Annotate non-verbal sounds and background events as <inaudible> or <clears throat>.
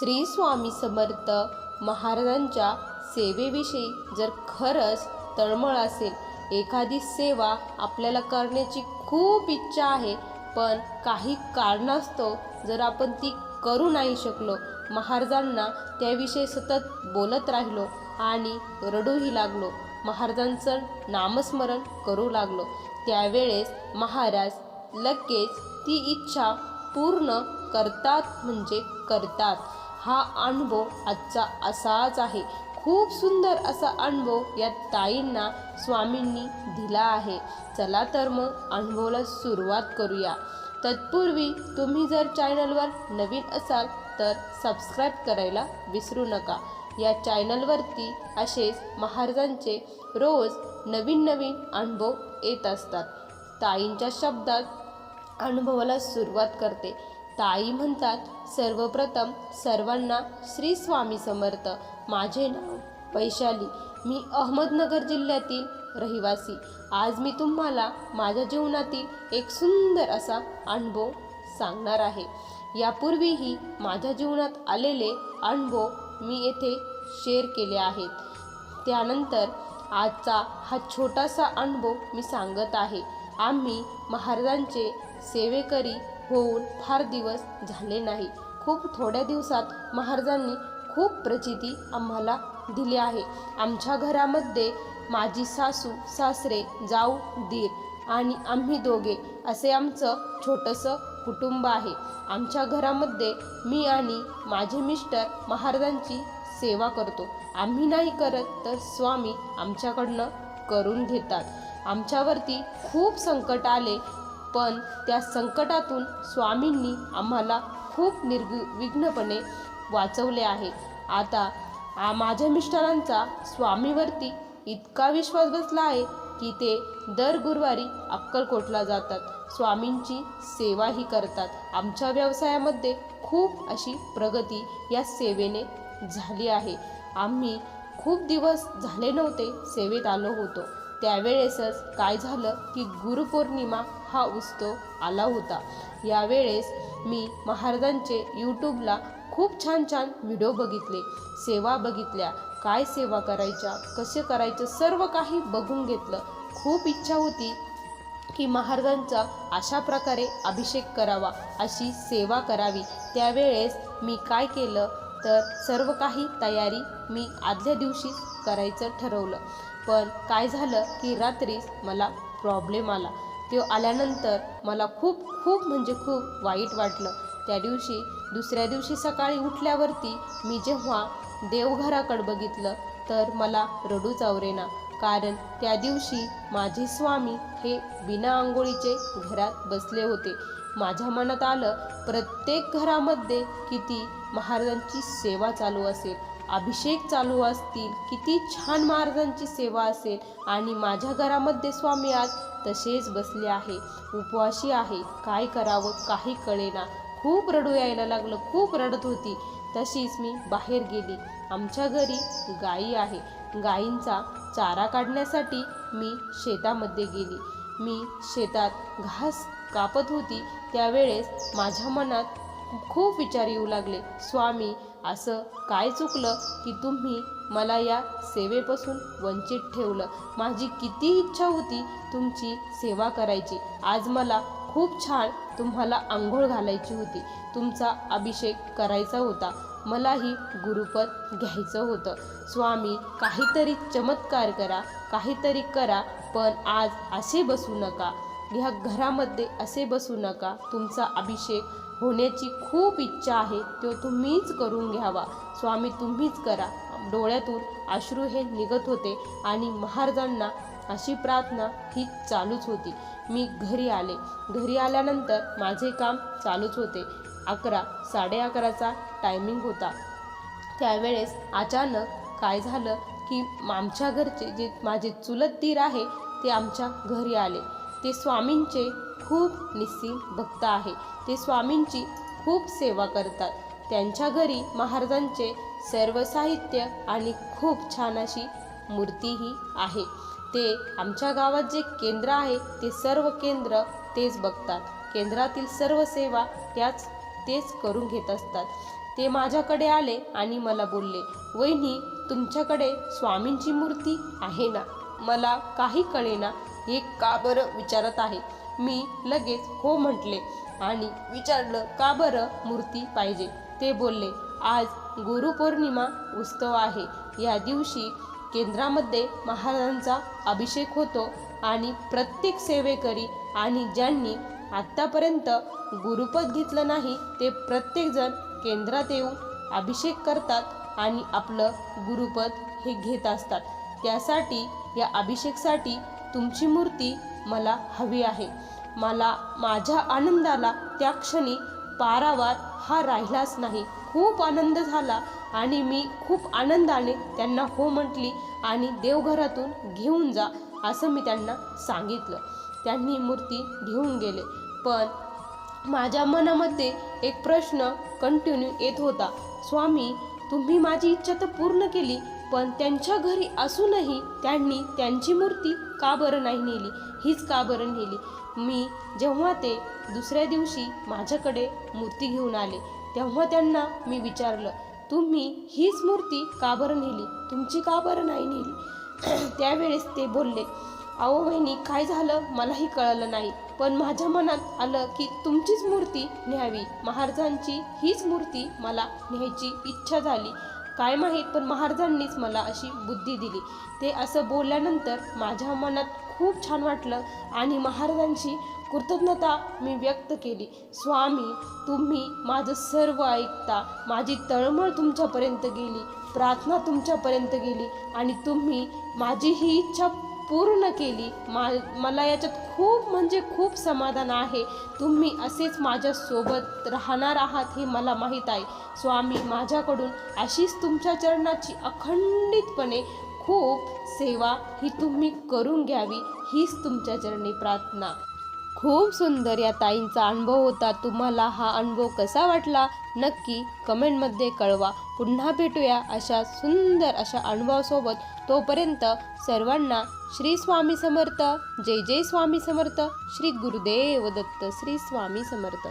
श्री स्वामी समर्थ महाराजांच्या सेवेविषयी जर खरंच तळमळ असेल एखादी सेवा आपल्याला करण्याची खूप इच्छा आहे पण काही कारणास्तव जर आपण ती करू नाही शकलो महाराजांना त्याविषयी सतत बोलत राहिलो आणि रडूही लागलो महाराजांचं नामस्मरण करू लागलो त्यावेळेस महाराज लगेच ती इच्छा पूर्ण करतात म्हणजे करतात. हा अनुभव आजचा असाच आहे. खूप सुंदर असा अनुभव या ताईंना स्वामींनी दिला आहे. चला तर मग अनुभवाला सुरुवात करूया. तत्पूर्वी तुम्ही जर चॅनलवर नवीन असाल तर सबस्क्राईब करायला विसरू नका. या चॅनलवरती असेच महाराजांचे रोज नवीन नवीन अनुभव येत असतात. ताईंच्या शब्दात अनुभवाला सुरुवात करते. ताई म्हणतात सर्वप्रथम सर्वांना श्री स्वामी समर्थ. माझे नाव वैशाली. मी अहमदनगर जिल्ह्यातील रहिवासी. आज मी तुम्हाला माझ्या जीवनातील एक सुंदर असा अनुभव सांगणार आहे. यापूर्वीही माझ्या जीवनात आलेले अनुभव मी येथे शेअर केले आहेत. त्यानंतर आजचा हा छोटासा अनुभव मी सांगत आहे. आम्ही महाराजांचे सेवेकरी होऊन फार दिवस झाले नाही. खूप थोड्या दिवसात महाराजांनी खूप प्रचिती आम्हाला दिली आहे. आमच्या घरामध्ये माझी सासू सासरे जाऊ दीर आणि आम्ही दोघे असे आमचं छोटंसं कुटुंब आहे. आमच्या घरामध्ये मी आणि माझे मिस्टर महाराजांची सेवा करतो. आम्ही नाही करत तर स्वामी आमच्याकडनं करून घेतात. आमच्यावरती खूप संकट आले पण त्या संकटातून स्वामींनी आम्हाला खूप निर्विघ्नपणे वाचवले आहे. आता आ माझ्या मिस्टरांचा स्वामीवरती इतका विश्वास बसला आहे की ते दर गुरुवारी अक्कलकोटला जातात. स्वामींची सेवाही करतात. आमच्या व्यवसायामध्ये खूप अशी प्रगती या सेवेने झाली आहे. आम्ही खूप दिवस झाले नव्हते सेवेत आलो होतो. त्यावेळेसच काय झालं की गुरुपौर्णिमा हा उत्सव आला होता. यावेळेस मी महाराजांचे यूट्यूबला खूप छान छान व्हिडिओ बघितले. सेवा बघितल्या. काय सेवा करायच्या? कसे करायचं? सर्व काही बघून घेतलं. खूप इच्छा होती की महाराजांचा अशा प्रकारे अभिषेक करावा अशी सेवा करावी. त्यावेळेस मी काय केलं? तर सर्व काही तयारी मी आदल्या दिवशीच करायचं ठरवलं. पण काय झालं की रात्रीच मला प्रॉब्लेम आला. तो आल्यानंतर मला खूप खूप म्हणजे खूप वाईट वाटलं. त्या दिवशी दुसऱ्या दिवशी सकाळी उठल्यावरती मी जेव्हा देवघराकडं बघितलं तर मला रडूच आवरेना. कारण त्या दिवशी माझे स्वामी हे बिना आंघोळीचे घरात बसले होते. माझ्या मनात आलं प्रत्येक घरामध्ये किती महाराजांची सेवा चालू असेल अभिषेक चालू असतील किती छान महाराजांची सेवा असेल आणि माझ्या घरामध्ये स्वामी आज तसेच बसले आहे उपवाशी आहे काय करावं काही कळेना. खूप रडू यायला लागलं खूप रडत होती. तशीच मी बाहेर गेली. आमच्या घरी गाई आहे. गाईंचा चारा काढण्यासाठी मी शेतामध्ये गेली. मी शेतात घास कापत होती त्यावेळेस माझ्या मनात खूप विचार येऊ लागले. स्वामी असं काय चुकलं की तुम्ही मला या सेवेपासून वंचित ठेवलं? माझी किती इच्छा होती तुमची सेवा करायची. आज मला खूप छान तुम्हाला आंघोळ घालायची होती. तुमचा अभिषेक करायचा होता. मलाही गुरुपद घ्यायचं होतं. स्वामी काहीतरी चमत्कार करा काहीतरी करा पण आज असे बसू नका. ह्या घरामध्ये असे बसू नका. तुमचा अभिषेक होण्याची खूप इच्छा आहे तो तुम्हीच करून घ्यावा. स्वामी तुम्हीच करा. डोळ्यातून अश्रू हे निघत होते आणि महाराजांना अशी प्रार्थना ही चालूच होती. मी घरी आले. घरी आल्यानंतर माझे काम चालूच होते. अकरा साडे अकराचा टायमिंग होता. त्यावेळेस अचानक काय झालं की आमच्या घरचे जे माझे चुलत दीर आहे ते आमच्या घरी आले. ते स्वामींचे खूप निस्सीम भक्त आहे. ते स्वामींची खूप सेवा करतात. त्यांच्या घरी महाराजांचे सर्व साहित्य आणि खूप छान अशी मूर्तीही आहे. ते आमच्या गावात जे केंद्र आहे ते सर्व केंद्र तेच बघतात. केंद्रातील सर्व सेवा त्याच तेच करून घेत असतात. ते माझ्याकडे आले आणि मला बोलले वहिनी तुमच्याकडे स्वामींची मूर्ती आहे ना? मला काही कळेना. हे का बरं विचारत आहे? मी लगेच हो म्हटले आणि विचारलं का बरं मूर्ती पाहिजे? ते बोलले आज गुरुपौर्णिमा उत्सव आहे. या दिवशी केंद्रामध्ये महाराजांचा अभिषेक होतो आणि प्रत्येक सेवेकरी आणि ज्यांनी आत्तापर्यंत गुरुपद घेतलं नाही ते प्रत्येकजण केंद्रात येऊन अभिषेक करतात आणि आपलं गुरुपद हे घेत असतात. त्यासाठी या अभिषेकसाठी तुमची मूर्ती मला हवी आहे. मला माझ्या आनंदाला त्या क्षणी पारावार हा राहिलाच नाही. खूप आनंद झाला आणि मी खूप आनंदाने त्यांना हो म्हटली आणि देवघरातून घेऊन जा असं मी त्यांना सांगितलं. त्यांनी मूर्ती घेऊन गेले. पण माझ्या मनामध्ये एक प्रश्न कंटिन्यू येत होता. स्वामी तुम्ही माझी इच्छा तर पूर्ण केली पण त्यांच्या घरी असूनही त्यांनी त्यांची मूर्ती का बरं नाही नेली? हीच का बरं नेली? मी जेव्हा ते दुसऱ्या दिवशी माझ्याकडे मूर्ती घेऊन आले तेव्हा त्यांना मी विचारलं तुम्ही हीच मूर्ती का बरं नेली? तुमची का बरं नाही नेली? <clears throat> त्यावेळेस ते बोलले अहो वहिनी काय झालं? मलाही कळलं नाही. पण माझ्या मनात आलं की तुमचीच मूर्ती न्यावी. महाराजांची हीच मूर्ती मला न्यायची इच्छा झाली. काय माहीत पण महाराजांनीच मला अशी बुद्धी दिली. ते असं बोलल्यानंतर माझ्या मनात खूप छान वाटलं आणि महाराजांची कृतज्ञता मी व्यक्त केली. स्वामी तुम्ही माझं सर्व ऐकता. माझी तळमळ तुमच्यापर्यंत गेली. प्रार्थना तुमच्यापर्यंत गेली. आणि तुम्ही माझी ही इच्छा पूर्ण केली. मा मला याच्यात खूप म्हणजे खूप समाधान आहे. तुम्ही असेच माझ्यासोबत राहणार आहात हे मला माहीत आहे. स्वामी माझ्याकडून अशीच तुमच्या चरणाची अखंडितपणे खूप सेवा ही तुम्ही करून घ्यावी हीच तुमच्या चरणी प्रार्थना. खूप सुंदर या ताईंचा अनुभव होता. तुम्हाला हा अनुभव कसा वाटला? नक्की कमेंटमध्ये कळवा. पुन्हा भेटूया अशा सुंदर अशा अनुभवासोबत. तोपर्यंत सर्वांना श्री स्वामी समर्थ. जय जय स्वामी समर्थ. श्री गुरुदेव दत्त. श्री स्वामी समर्थ.